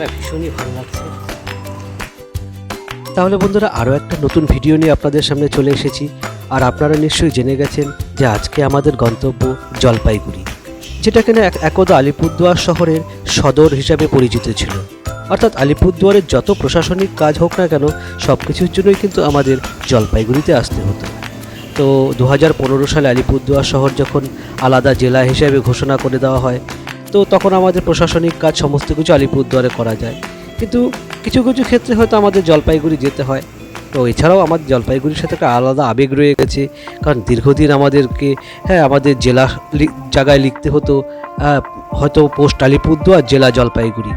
জায়গাটা ভীষণই ভালো লাগছে। তাহলে বন্ধুরা আরও একটা নতুন ভিডিও নিয়ে আপনাদের সামনে চলে এসেছি। আর আপনারা নিশ্চয়ই জেনে গেছেন যে আজকে আমাদের গন্তব্য জলপাইগুড়ি, যেটা কিনা এক- একদা আলিপুরদুয়ার শহরের সদর হিসাবে পরিচিত ছিল। অর্থাৎ আলিপুরদুয়ারের যত প্রশাসনিক কাজ হোক না কেন সব কিছুর জন্যই কিন্তু আমাদের জলপাইগুড়িতে আসতে হতো। তো দু হাজার পনেরো সালে আলিপুরদুয়ার শহর যখন আলাদা জেলা হিসেবে ঘোষণা করে দেওয়া হয় তো তখন আমাদের প্রশাসনিক কাজ সমস্ত কিছু আলিপুরদুয়ারে করা যায়। কিন্তু কিছু কিছু ক্ষেত্রে হয়তো আমাদের জলপাইগুড়ি যেতে হয়। তো এছাড়াও আমাদের জলপাইগুড়ির সাথে একটা আলাদা আবেগ রয়ে গেছে। কারণ দীর্ঘদিন আমাদেরকে হ্যাঁ আমাদের জেলা জায়গায় লিখতে হতো হয়তো পোস্ট আলিপুরদুয়ার, জেলা জলপাইগুড়ি।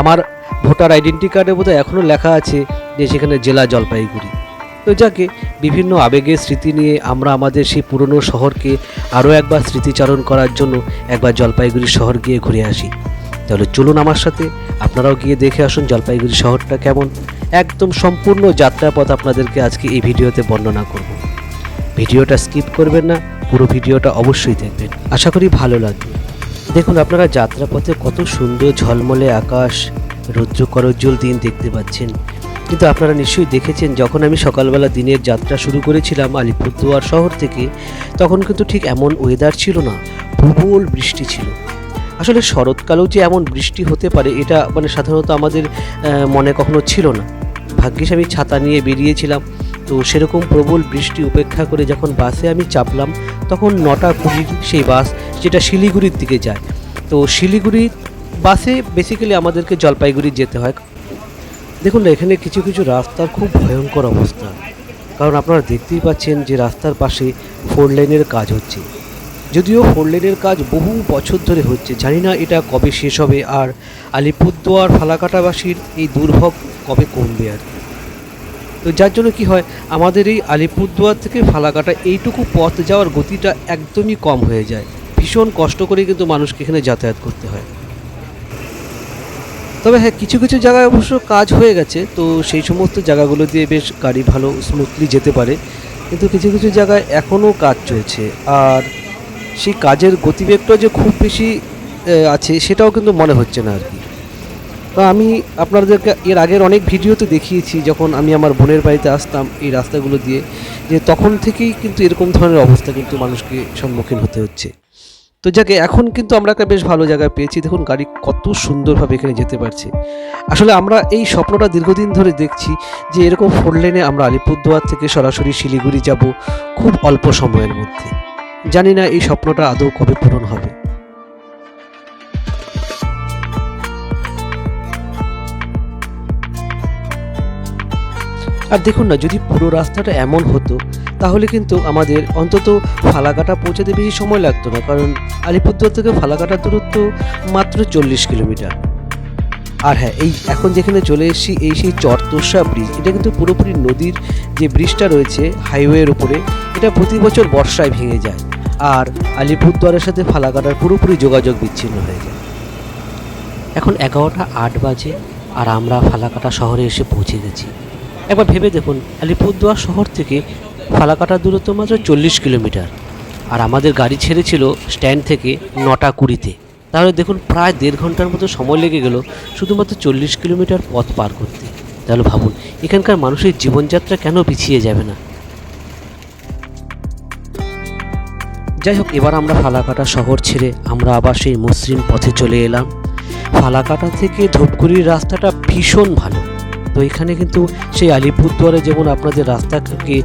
আমার ভোটার আইডেন্টি কার্ডে বোধহয় এখনও লেখা আছে যে সেখানে জেলা জলপাইগুড়ি। তো যাকে বিভিন্ন আবেগের স্মৃতি নিয়ে আমরা আমাদের সেই পুরনো শহরকে আরও একবার স্মৃতিচারণ করার জন্য একবার জলপাইগুড়ি শহর গিয়ে ঘুরে আসি। তাহলে চলুন আমার সাথে, আপনারাও গিয়ে দেখে আসুন জলপাইগুড়ি শহরটা কেমন। একদম সম্পূর্ণ যাত্রাপথ আপনাদেরকে আজকে এই ভিডিওতে বর্ণনা করব। ভিডিওটা স্কিপ করবেন না, পুরো ভিডিওটা অবশ্যই দেখবেন। আশা করি ভালো লাগবে। দেখুন, আপনারা যাত্রাপথে কত সুন্দর ঝলমলে আকাশ রৌদ্র করজ্জ্বল দিন দেখতে পাচ্ছেন। কিন্তু আপনারা নিশ্চয়ই দেখেছেন, যখন আমি সকালবেলা দিনের যাত্রা শুরু করেছিলাম আলিপুরদুয়ার শহর থেকে, তখন কিন্তু ঠিক এমন ওয়েদার ছিল না প্রবল বৃষ্টি ছিল। আসলে শরৎকালেও যে এমন বৃষ্টি হতে পারে, এটা মানে সাধারণত আমাদের মনে কখনো ছিল না। ভাগ্যিস আমি ছাতা নিয়ে বেরিয়েছিলাম, তো সেরকম প্রবল বৃষ্টি উপেক্ষা করে যখন বাসে আমি চাপলাম, তখন নটা কুড়ির সেই বাস, যেটা শিলিগুড়ির দিকে যায়। তো শিলিগুড়ি বাসে বেসিক্যালি আমাদেরকে জলপাইগুড়ি যেতে হয়। দেখুন না, এখানে কিছু কিছু রাস্তার খুব ভয়ঙ্কর অবস্থা। কারণ আপনারা দেখতেই পাচ্ছেন যে রাস্তার পাশে ফোর লেনের কাজ হচ্ছে। যদিও ফোর লেনের কাজ বহু বছর ধরে হচ্ছে, জানি না এটা কবে শেষ হবে আর আলিপুরদুয়ার, ফালাকাটাবাসীর এই দুর্ভোগ কবে কমবে আর কি। তো যার জন্য কি হয়, আমাদের এই আলিপুরদুয়ার থেকে ফালাকাটা এইটুকু পথ যাওয়ার গতিটা একদমই কম হয়ে যায়। ভীষণ কষ্ট করে কিন্তু মানুষকে এখানে যাতায়াত করতে হয়। তবে হ্যাঁ কিছু কিছু জায়গায় অবশ্য কাজ হয়ে গেছে, তো সেই সমস্ত জায়গাগুলো দিয়ে বেশ গাড়ি ভালো স্মুথলি যেতে পারে। কিন্তু কিছু কিছু জায়গায় এখনও কাজ চলছে। আর সেই কাজের গতিবেগটা যে খুব বেশি আছে, সেটাও কিন্তু মনে হচ্ছে না আর কি। তো আমি আপনাদেরকে এর আগের অনেক ভিডিওতে দেখিয়েছি, যখন আমি আমার বোনের বাড়িতে আসতাম এই রাস্তাগুলো দিয়ে, যে তখন থেকেই কিন্তু এরকম ধরনের অবস্থা কিন্তু মানুষকে সম্মুখীন হতে হচ্ছে। তো যাকে, এখন কিন্তু আমরা একটা বেশ ভালো জায়গায় পেয়েছি। দেখুন, গাড়ি কত সুন্দরভাবে এখানে যেতে পারছে। আসলে আমরা এই স্বপ্নটা দীর্ঘদিন ধরে দেখছি যে এরকম ফোর লেনে আমরা আলিপুরদুয়ার থেকে সরাসরি শিলিগুড়ি যাব খুব অল্প সময়ের মধ্যে। জানি না এই স্বপ্নটা আদৌ কবে পূরণ হবে। আর দেখুন না, যদি পুরো রাস্তাটা এমন হতো তাহলে কিন্তু আমাদের অন্তত ফালাকাটা পৌঁছাতে বেশি সময় লাগতো না, কারণ আলিপুরদুয়ার থেকে ফালাকাটার দূরত্ব মাত্র চল্লিশ কিলোমিটার। আর হ্যাঁ এই এখন যেখানে চলে এসেছি, এই সেই চরতোষা ব্রিজ, এটা কিন্তু পুরোপুরি নদীর যে ব্রিজটা রয়েছে হাইওয়ের উপরে, এটা প্রতি বছর বর্ষায় ভেঙে যায়। আর আলিপুরদুয়ারের সাথে ফালাকাটার পুরোপুরি যোগাযোগ বিচ্ছিন্ন হয়ে যায়। এখন এগারোটা আট বাজে আর আমরা ফালাকাটা শহরে এসে পৌঁছে গেছি। একবার ভেবে দেখুন, আলিপুরদুয়ার শহর থেকে ফালাকাটার দূরত্ব মাত্র চল্লিশ কিলোমিটার। আর আমাদের গাড়ি ছেড়েছিল স্ট্যান্ড থেকে নটা কুড়িতে। তাহলে দেখুন প্রায় দেড় ঘণ্টার মতো সময় লেগে গেল শুধুমাত্র চল্লিশ কিলোমিটার পথ পার করতে। তাহলে ভাবুন, এখানকার মানুষের জীবনযাত্রা কেন পিছিয়ে যাবে না? যাই হোক, এবার আমরা ফালাকাটা শহর ছেড়ে আমরা আবার সেই মসৃণ পথে চলে এলাম। ফালাকাটা থেকে ধূপগুড়ির রাস্তাটা ভীষণ ভালো। তো এখানে কিন্তু সেই আলিপুরদুয়ারে যেমন আপনাদের রাস্তাকে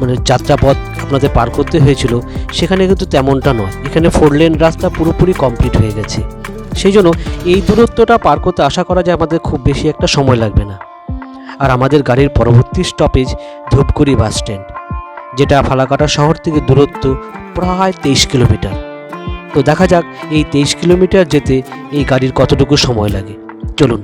মানে যাত্রাপথ আপনাদের পার করতে হয়েছিল, সেখানে কিন্তু তেমনটা নয়। এখানে ফোর লেন রাস্তা পুরোপুরি কমপ্লিট হয়ে গেছে। সেই জন্য এই দূরত্বটা পার করতে আশা করা যায় আমাদের খুব বেশি একটা সময় লাগবে না। আর আমাদের গাড়ির পরবর্তী স্টপেজ ধূপগুড়ি বাস স্ট্যান্ড যেটা ফালাকাটা শহর থেকে দূরত্ব প্রায় তেইশ কিলোমিটার। তো দেখা যাক এই তেইশ কিলোমিটার যেতে এই গাড়ির কতটুকু সময় লাগে। চলুন।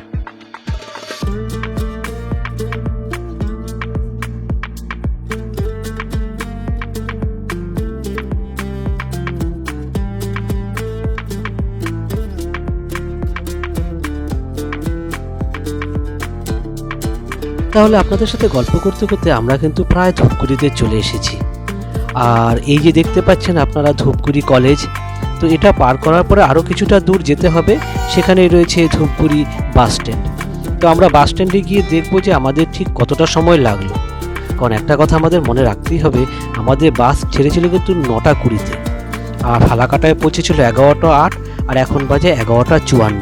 তাহলে আপনাদের সাথে গল্প করতে করতে আমরা কিন্তু প্রায় ধূপগুড়িতে চলে এসেছি। আর এই যে দেখতে পাচ্ছেন আপনারা ধূপগুড়ি কলেজ, তো এটা পার করার পরে আরও কিছুটা দূর যেতে হবে, সেখানেই রয়েছে ধূপগুড়ি বাস স্ট্যান্ড। তো আমরা বাস স্ট্যান্ডে গিয়ে দেখব যে আমাদের ঠিক কতটা সময় লাগল। কারণ একটা কথা আমাদের মনে রাখতেই হবে, আমাদের বাস ছেড়েছিল কিন্তু নটা কুড়িতে। আর ফালাকাটায় পৌঁছেছিল এগারোটা আট, আর এখন বাজে এগারোটা চুয়ান্ন।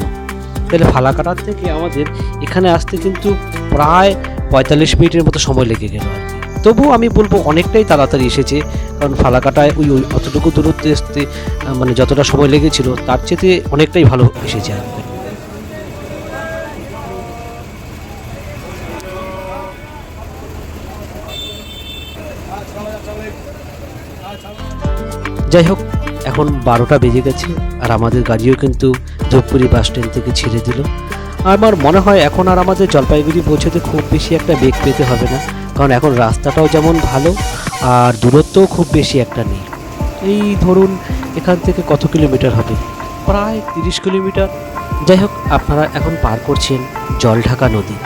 তাহলে ফালাকাটার থেকে আমাদের এখানে আসতে কিন্তু প্রায় পঁয়তাল্লিশ মিনিটের মতো সময় লেগে গেল আর তবুও আমি বলব অনেকটাই তাড়াতাড়ি এসেছে, কারণ ফালাকাটায় ওই ওই অতটুকু দূরত্বে আসতে মানে যতটা সময় লেগেছিল, তার চেয়ে অনেকটাই ভালো এসেছে আর। যাই হোক এখন বারোটা বেজে গেছে, আর আমাদের গাড়িও কিন্তু ধূপগুড়ি বাস স্ট্যান্ড থেকে ছেড়ে দিল। আমার মনে হয় এখন আর আমাদের জলপাইগুড়ি পৌঁছতে খুব বেশি একটা বেগ পেতে হবে না, কারণ এখন রাস্তাটাও যেমন ভালো, আর দূরত্বও খুব বেশি একটা নেই। এই ধরুন এখান থেকে কত কিলোমিটার হবে? প্রায় তিরিশ কিলোমিটার। যাই হোক, আপনারা এখন পার করছেন জলঢাকা নদী।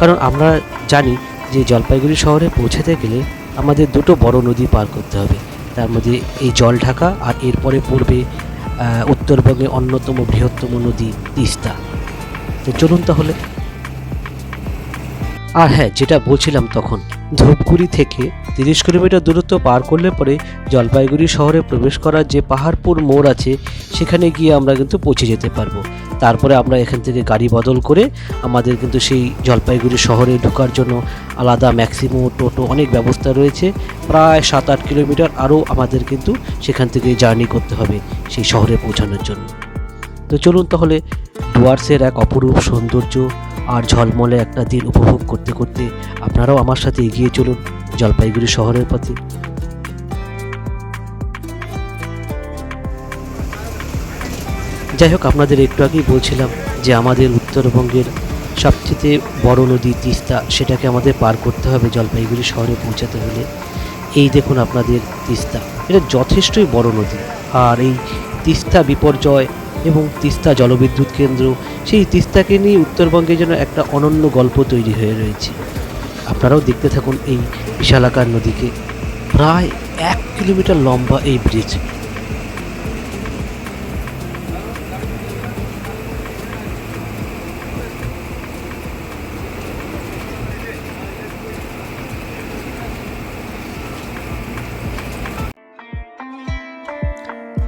কারণ আমরা জানি যে জলপাইগুড়ি শহরে পৌঁছাতে গেলে আমাদের দুটো বড় নদী পার করতে হবে। তার মধ্যে এই জলঢাকা আর এরপরে পড়বে আহ, উত্তরবঙ্গে অন্যতম বৃহত্তম নদী তিস্তা। তো চলুন তাহলে। আর হ্যাঁ যেটা বলছিলাম তখন ধূপগুড়ি থেকে তিরিশ কিলোমিটার দূরত্ব পার করলে পরে জলপাইগুড়ি শহরে প্রবেশ করার যে পাহাড়পুর মোড় আছে সেখানে গিয়ে আমরা কিন্তু পৌঁছে যেতে পারব। তারপরে আমরা এখান থেকে গাড়ি বদল করে আমাদের কিন্তু সেই জলপাইগুড়ি শহরে ঢোকার জন্য আলাদা ম্যাক্সিমো, টোটো অনেক ব্যবস্থা রয়েছে। প্রায় সাত আট কিলোমিটার আরও আমাদের কিন্তু সেখান থেকে জার্নি করতে হবে সেই শহরে পৌঁছানোর জন্য। তো চলুন তাহলে ডুয়ার্সের এক অপরূপ সৌন্দর্য আর ঝলমলে একটা দিন উপভোগ করতে করতে আপনারাও আমার সাথে এগিয়ে চলুন জলপাইগুড়ি শহরের পথে। যাই হোক, আপনাদের একটু আগেই বলছিলাম যে আমাদের উত্তরবঙ্গের সবচেয়ে বড় নদী তিস্তা, সেটাকে আমাদের পার করতে হবে জলপাইগুড়ি শহরে পৌঁছাতে হলে। এই দেখুন আপনাদের তিস্তা। এটা যথেষ্টই বড় নদী। আর এই তিস্তা বিপর্যয় এবং তিস্তা জলবিদ্যুৎ কেন্দ্র, সেই তিস্তাকে নিয়ে উত্তরবঙ্গে যেন একটা অনন্য গল্প তৈরি হয়ে রয়েছে। আপনারাও দেখতে থাকুন এই বিশালাকার নদীকে। প্রায় এক কিলোমিটার লম্বা এই ব্রিজ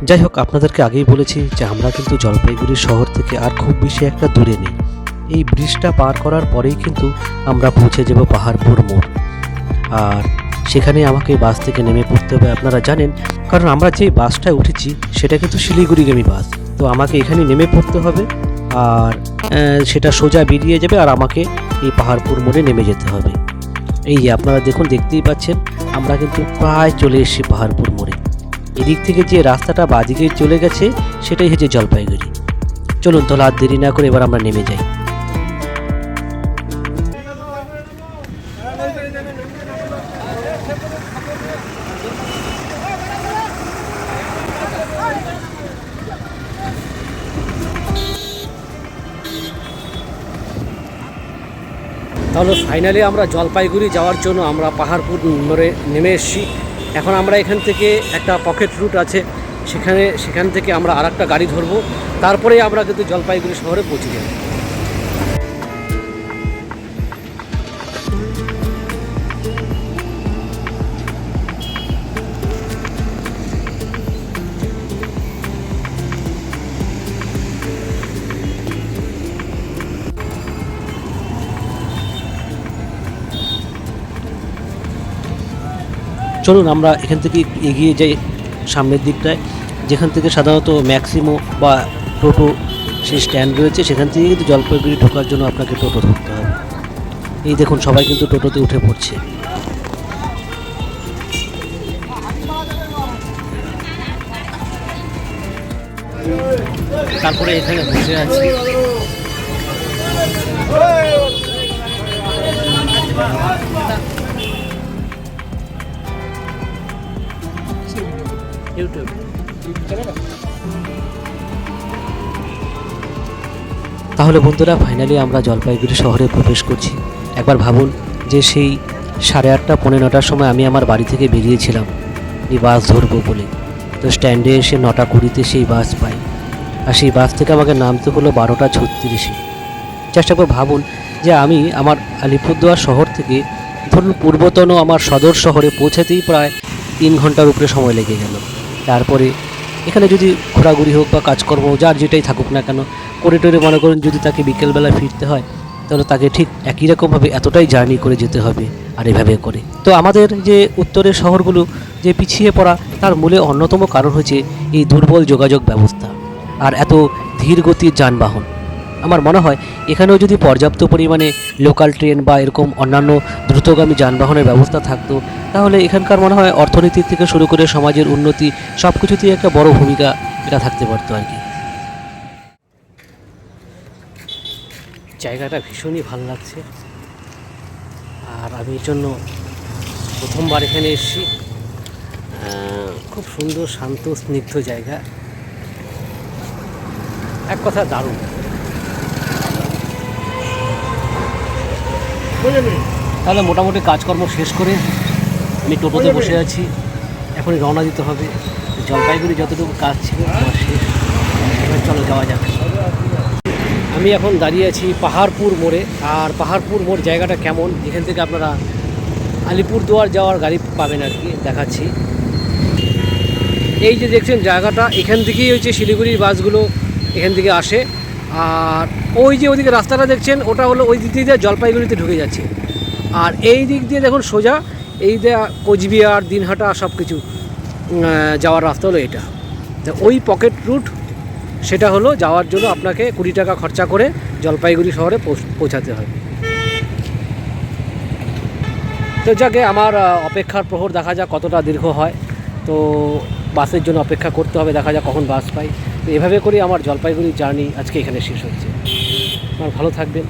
যাই হোক আপনাদেরকে আগেই বলেছি যে আমরা কিন্তু জলপাইগুড়ি শহর থেকে আর খুব বেশি একটা দূরে নেই। এই ব্রিজটা পার করার পরেই কিন্তু আমরা পৌঁছে যাব পাহাড়পুর মোড়। আর সেখানে আমাকে বাস থেকে নেমে পড়তে হবে, আপনারা জানেন। কারণ আমরা যে বাসটায় উঠেছি, সেটা কিন্তু শিলিগুড়িগামী বাস। তো আমাকে এখানে নেমে পড়তে হবে আর সেটা সোজা বেরিয়ে যাবে আর আমাকে এই পাহাড়পুর মোড়ে নেমে যেতে হবে। এই আপনারা দেখুন, দেখতেই পাচ্ছেন, আমরা কিন্তু প্রায় চলে এসেছি পাহাড়পুর মোড়ে। এদিক থেকে যে রাস্তাটা বাদিকে চলে গেছে, সেটাই হচ্ছে জলপাইগুড়ি। চলুন তাহলে আর দেরি না করে এবার আমরা নেমে যাই। তাহলে ফাইনালি আমরা জলপাইগুড়ি যাওয়ার জন্য আমরা পাহাড়পুর নেমে এসেছি। এখন আমরা এখান থেকে একটা পকেট রুট আছে, সেখানে, সেখান থেকে আমরা আর গাড়ি ধরবো তারপরে আমরা কিন্তু জলপাইগুড়ি শহরে পৌঁছে যাব। চলুন আমরা এখান থেকে এগিয়ে যাই সামনের দিকটায়। যেখান থেকে সাধারণত ম্যাক্সিমো বা টোটো সেই স্ট্যান্ড রয়েছে, সেখান থেকে কিন্তু জলপাইগুড়ি ঢোকার জন্য আপনাকে টোটো ধরতে হবে। এই দেখুন, সবাই কিন্তু টোটোতে উঠে পড়ছে। তারপরে এখানে বসে আছি। তাহলে বন্ধুরা ফাইনালি আমরা জলপাইগুড়ি শহরে প্রবেশ করছি। একবার ভাবুন যে সেই সাড়ে আটটা, পৌনে নটার সময় আমি আমার বাড়ি থেকে বেরিয়েছিলাম। এই বাস ধরবো বলে। তো স্ট্যান্ডে এসে নটা কুড়িতে সেই বাস পাই। আর সেই বাস থেকে আমাকে নামতে হলো বারোটা ছত্রিশে। চেষ্টা করে ভাবুন যে আমি আমার আলিপুরদুয়ার শহর থেকে ধরুন পূর্বতন আমার সদর শহরে পৌঁছাতেই প্রায় তিন ঘণ্টার উপরে সময় লেগে গেল। তারপরে এখানে যদি ঘোরাঘুরি হোক বা কাজকর্ম যার যেটাই থাকুক না কেন করে টোরে মনে করেন যদি তাকে বিকেলবেলা ফিরতে হয়, তাহলে তাকে ঠিক একই রকমভাবে এতটাই জার্নি করে যেতে হবে আর এভাবে করে। তো আমাদের যে উত্তরের শহরগুলো যে পিছিয়ে পড়া, তার মূলে অন্যতম কারণ হচ্ছে এই দুর্বল যোগাযোগ ব্যবস্থা আর এত ধীর গতির যানবাহন। আমার মনে হয় এখানেও যদি পর্যাপ্ত পরিমাণে লোকাল ট্রেন বা এরকম অন্যান্য দ্রুতগামী যানবাহনের ব্যবস্থা থাকতো, তাহলে এখানকার মনে হয় অর্থনীতির থেকে শুরু করে সমাজের উন্নতি সব কিছুতেই একটা বড় ভূমিকা এটা থাকতে পারতো আর কি। জায়গাটা ভীষণই ভালো লাগছে। আর আমি এর জন্য প্রথমবার এখানে এসেছি। খুব সুন্দর, শান্ত, স্নিগ্ধ জায়গা। এক কথা দারুণ। তাহলে মোটামুটি কাজকর্ম শেষ করে আমি টোটোতে বসে আছি। এখনই রওনা দিতে হবে। জলপাইগুড়ি যতটুকু কাজ ছিল আমার শেষ। এবার চলো যাওয়া যাক। আমি এখন দাঁড়িয়ে আছি পাহাড়পুর মোড়ে। আর পাহাড়পুর মোড় জায়গাটা কেমন? এখান থেকে আপনারা আলিপুরদুয়ার যাওয়ার গাড়ি পাবেন আর কি দেখাচ্ছি। এই যে দেখছেন জায়গাটা এখান থেকেই হচ্ছে শিলিগুড়ির বাসগুলো এখান থেকে আসে। আর ওই যে ওইদিকে রাস্তাটা দেখছেন, ওটা হলো ওই দিক দিয়ে জলপাইগুড়িতে ঢুকে যাচ্ছে। আর এই দিক দিয়ে দেখুন সোজা, এই দিয়ে কোচবিহার, দিনহাটা সব কিছু যাওয়ার রাস্তা হলো এটা। তো ওই পকেট রুট, সেটা হলো যাওয়ার জন্য আপনাকে কুড়ি টাকা খরচা করে জলপাইগুড়ি শহরে পৌঁছাতে হয়। তো যাকে আমার অপেক্ষার প্রহর দেখা যাক কতটা দীর্ঘ হয়। তো বাসের জন্য অপেক্ষা করতে হবে, দেখা যাক কখন বাস পাই। তো এভাবে করেই আমার জলপাইগুড়ির জার্নি আজকে এখানে শেষ হচ্ছে। আমার ভালো থাকবেন।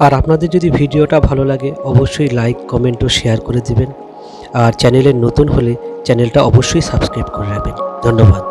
আর আপনাদের যদি ভিডিওটা ভালো লাগে, অবশ্যই লাইক কমেন্ট ও শেয়ার করে দিবেন। আর চ্যানেলের নতুন হলে চ্যানেলটা অবশ্যই সাবস্ক্রাইব করে রাখবেন। ধন্যবাদ।